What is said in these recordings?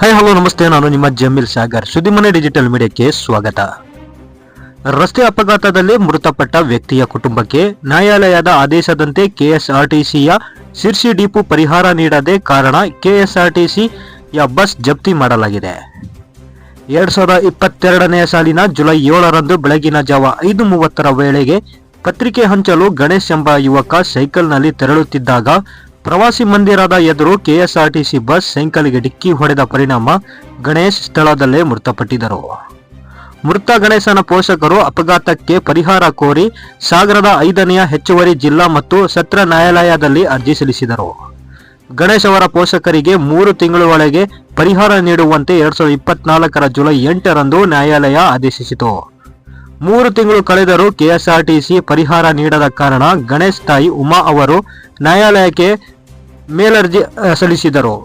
Hi hello ನಮಸ್ತೆ. ನಾನು ನಿಮ್ಮ ಜಮೀಲ್ ಸಾಗರ್. ಸುದ್ದಿಮನೆ ಡಿಜಿಟಲ್ ಮೀಡಿಯಾಕ್ಕೆ ಸ್ವಾಗತ. ರಸ್ತೆ ಅಪಘಾತದಲ್ಲಿ ಮೃತಪಟ್ಟ ವ್ಯಕ್ತಿಯ ಕುಟುಂಬಕ್ಕೆ ನ್ಯಾಯಾಲಯದ ಆದೇಶದಂತೆ ಕೆಎಸ್ಆರ್ಟಿಸಿಯ ಶಿರ್ಸಿ ಡಿಪು ಪರಿಹಾರ ನೀಡದೆ ಕಾರಣ ಕೆಎಸ್ಆರ್ಟಿಸಿಯ ಬಸ್ ಜಪ್ತಿ ಮಾಡಲಾಗಿದೆ. ಎರಡ್ ಸಾವಿರದ ಇಪ್ಪತ್ತೆರಡನೆಯ ಸಾಲಿನ ಜುಲೈ ಏಳರಂದು ಬೆಳಗಿನ ಜಾವ ಐದು ಮೂವತ್ತರ ವೇಳೆಗೆ ಪತ್ರಿಕೆ ಹಂಚಲು ಗಣೇಶ್ ಎಂಬ ಯುವಕ ಸೈಕಲ್ನಲ್ಲಿ ತೆರಳುತ್ತಿದ್ದಾಗ ಪ್ರವಾಸಿ ಮಂದಿರದ ಎದುರು ಕೆಎಸ್ಆರ್ಟಿಸಿ ಬಸ್ ಸೈಕಲ್ಗೆ ಡಿಕ್ಕಿ ಹೊಡೆದ ಪರಿಣಾಮ ಗಣೇಶ್ ಸ್ಥಳದಲ್ಲೇ ಮೃತಪಟ್ಟಿದ್ದರು. ಮೃತ ಗಣೇಶನ ಪೋಷಕರು ಅಪಘಾತಕ್ಕೆ ಪರಿಹಾರ ಕೋರಿ ಸಾಗರದ ಐದನೆಯ ಹೆಚ್ಚುವರಿ ಜಿಲ್ಲಾ ಮತ್ತು ಸತ್ರ ನ್ಯಾಯಾಲಯದಲ್ಲಿ ಅರ್ಜಿ ಸಲ್ಲಿಸಿದರು. ಗಣೇಶ್ ಅವರ ಪೋಷಕರಿಗೆ ಮೂರು ತಿಂಗಳೊಳಗೆ ಪರಿಹಾರ ನೀಡುವಂತೆ ಎರಡ್ ಸಾವಿರದ ಇಪ್ಪತ್ನಾಲ್ಕರ ಜುಲೈ ಎಂಟರಂದು ನ್ಯಾಯಾಲಯ ಆದೇಶಿಸಿತು. ಮೂರು ತಿಂಗಳು ಕಳೆದರೂ ಕೆಎಸ್ಆರ್ಟಿಸಿ ಪರಿಹಾರ ನೀಡದ ಕಾರಣ ಗಣೇಶ್ ತಾಯಿ ಉಮಾ ಅವರು ನ್ಯಾಯಾಲಯಕ್ಕೆ ಮೇಲರ್ಜಿ ಸಲ್ಲಿಸಿದರು.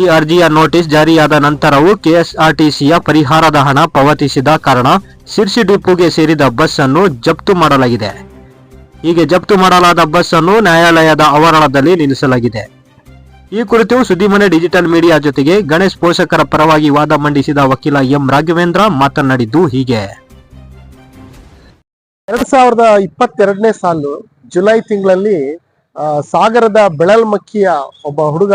ಈ ಅರ್ಜಿಯ ನೋಟಿಸ್ ಜಾರಿಯಾದ ನಂತರವೂ ಕೆಎಸ್ಆರ್ಟಿಸಿಯ ಪರಿಹಾರದ ಹಣ ಪಾವತಿಸಿದ ಕಾರಣ ಸಿರ್ಸಿ ಡಿಪೋಗೆ ಸೇರಿದ ಬಸ್ ಅನ್ನು ಜಪ್ತು ಮಾಡಲಾಗಿದೆ. ಹೀಗೆ ಜಪ್ತು ಮಾಡಲಾದ ಬಸ್ ಅನ್ನು ನ್ಯಾಯಾಲಯದ ಆವರಣದಲ್ಲಿ ನಿಲ್ಲಿಸಲಾಗಿದೆ. ಈ ಕುರಿತು ಸುದ್ದಿಮನೆ ಡಿಜಿಟಲ್ ಮೀಡಿಯಾ ಜೊತೆಗೆ ಗಣೇಶ್ ಪೋಷಕರ ಪರವಾಗಿ ವಾದ ಮಂಡಿಸಿದ ವಕೀಲ ಎಂ ರಾಘವೇಂದ್ರ ಮಾತನಾಡಿದ್ದು ಹೀಗೆ. ಎರಡ್ ಸಾವಿರದ ಇಪ್ಪತ್ತೆರಡನೇ ಸಾಲು ಜುಲೈ ತಿಂಗಳಲ್ಲಿ ಸಾಗರದ ಬೆಳಲ್ಮಕ್ಕಿಯ ಒಬ್ಬ ಹುಡುಗ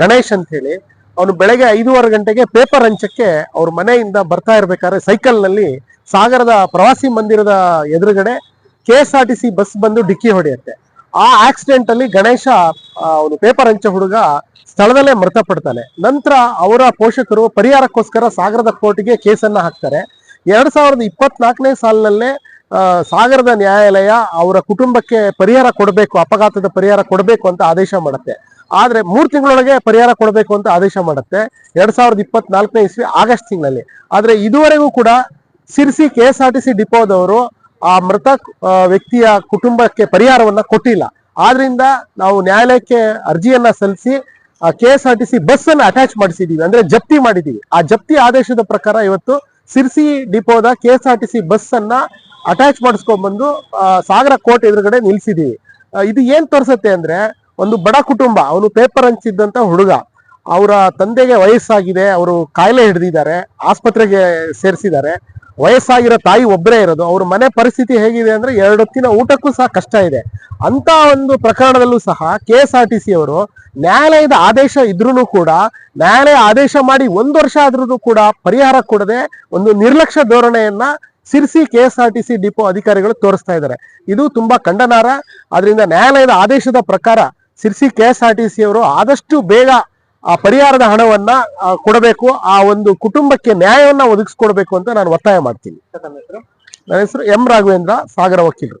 ಗಣೇಶ್ ಅಂತ ಹೇಳಿ ಅವನು ಬೆಳಗ್ಗೆ ಐದೂವರೆ ಗಂಟೆಗೆ ಪೇಪರ್ ಹಂಚಕ್ಕೆ ಅವ್ರ ಮನೆಯಿಂದ ಬರ್ತಾ ಇರ್ಬೇಕಾದ್ರೆ ಸೈಕಲ್ನಲ್ಲಿ ಸಾಗರದ ಪ್ರವಾಸಿ ಮಂದಿರದ ಎದುರುಗಡೆ K S R T C bus ಬಂದು ಡಿಕ್ಕಿ ಹೊಡೆಯುತ್ತೆ. ಆ ಆಕ್ಸಿಡೆಂಟ್ ಅಲ್ಲಿ ಗಣೇಶ ಅವನು ಪೇಪರ್ ಹಂಚ ಹುಡುಗ ಸ್ಥಳದಲ್ಲೇ ಮೃತಪಡ್ತಾನೆ. ನಂತರ ಅವರ ಪೋಷಕರು ಪರಿಹಾರಕ್ಕೋಸ್ಕರ ಸಾಗರದ ಕೋರ್ಟ್ಗೆ ಕೇಸನ್ನ ಹಾಕ್ತಾರೆ. ಎರಡ್ ಸಾವಿರದ ಇಪ್ಪತ್ನಾಲ್ಕನೇ ಸಾಲಿನಲ್ಲೇ ಸಾಗರದ ನ್ಯಾಯಾಲಯ ಅವರ ಕುಟುಂಬಕ್ಕೆ ಪರಿಹಾರ ಕೊಡಬೇಕು, ಅಪಘಾತದ ಪರಿಹಾರ ಕೊಡಬೇಕು ಅಂತ ಆದೇಶ ಮಾಡುತ್ತೆ. ಆದ್ರೆ ಮೂರು ತಿಂಗಳೊಳಗೆ ಪರಿಹಾರ ಕೊಡಬೇಕು ಅಂತ ಆದೇಶ ಮಾಡುತ್ತೆ, ಎರಡ್ ಸಾವಿರದ ಇಪ್ಪತ್ನಾಲ್ಕನೇ ಇಸ್ವಿ ಆಗಸ್ಟ್ ತಿಂಗಳಲ್ಲಿ. ಆದ್ರೆ ಇದುವರೆಗೂ ಕೂಡ Sirsi K S R T C ಡಿಪೋದವರು ಆ ಮೃತ ವ್ಯಕ್ತಿಯ ಕುಟುಂಬಕ್ಕೆ ಪರಿಹಾರವನ್ನ ಕೊಟ್ಟಿಲ್ಲ. ಆದ್ರಿಂದ ನಾವು ನ್ಯಾಯಾಲಯಕ್ಕೆ ಅರ್ಜಿಯನ್ನ ಸಲ್ಲಿಸಿ K S R T C bus ಅನ್ನ ಅಟ್ಯಾಚ್ ಮಾಡಿಸಿದೀವಿ. ಅಂದ್ರೆ ಜಪ್ತಿ ಮಾಡಿದೀವಿ. ಆ ಜಪ್ತಿ ಆದೇಶದ ಪ್ರಕಾರ ಇವತ್ತು Sirsi ಡಿಪೋದ K S R T C bus ಅನ್ನ ಅಟ್ಯಾಚ್ ಮಾಡಿಸ್ಕೊಂಡ್ಬಂದು ಸಾಗರ ಕೋರ್ಟ್ ಎದುರುಗಡೆ ನಿಲ್ಸಿದೀವಿ. ಇದು ಏನ್ ತೋರಿಸುತ್ತೆ ಅಂದ್ರೆ, ಒಂದು ಬಡ ಕುಟುಂಬ, ಅವನು ಪೇಪರ್ ಹಂಚಿದ್ದಂತ ಹುಡುಗ, ಅವರ ತಂದೆಗೆ ವಯಸ್ಸಾಗಿದೆ, ಅವರು ಕಾಯಿಲೆ ಹಿಡಿದಿದ್ದಾರೆ, ಆಸ್ಪತ್ರೆಗೆ ಸೇರಿಸಿದ್ದಾರೆ. ವಯಸ್ಸಾಗಿರೋ ತಾಯಿ ಒಬ್ಬರೇ ಇರೋದು, ಅವ್ರ ಮನೆ ಪರಿಸ್ಥಿತಿ ಹೇಗಿದೆ ಅಂದ್ರೆ ಎರಡು ಹೊತ್ತಿನ ಊಟಕ್ಕೂ ಸಹ ಕಷ್ಟ ಇದೆ. ಅಂತ ಒಂದು ಪ್ರಕರಣದಲ್ಲೂ ಸಹ K S R T C ಅವರು ನ್ಯಾಯಾಲಯದ ಆದೇಶ ಇದ್ರೂ ಕೂಡ, ನ್ಯಾಯಾಲಯ ಆದೇಶ ಮಾಡಿ ಒಂದು ವರ್ಷ ಆದ್ರೂ ಕೂಡ ಪರಿಹಾರ ಕೊಡದೆ ಒಂದು ನಿರ್ಲಕ್ಷ್ಯ ಧೋರಣೆಯನ್ನ Sirsi K S R T C depot ಅಧಿಕಾರಿಗಳು ತೋರಿಸ್ತಾ ಇದ್ದಾರೆ. ಇದು ತುಂಬಾ ಖಂಡನಾರ ಅದರಿಂದ ನ್ಯಾಯಾಲಯದ ಆದೇಶದ ಪ್ರಕಾರ Sirsi K S R T C ಅವರು ಆದಷ್ಟು ಬೇಗ ಆ ಪರಿಹಾರದ ಹಣವನ್ನ ಕೊಡಬೇಕು, ಆ ಒಂದು ಕುಟುಂಬಕ್ಕೆ ನ್ಯಾಯವನ್ನ ಒದಗಿಸ್ಕೊಡ್ಬೇಕು ಅಂತ ನಾನು ಒತ್ತಾಯ ಮಾಡ್ತೀನಿ. ನನ್ನ ಹೆಸರು ಎಂ ರಾಘವೇಂದ್ರ ಸಾಗರ ವಕೀಲರು.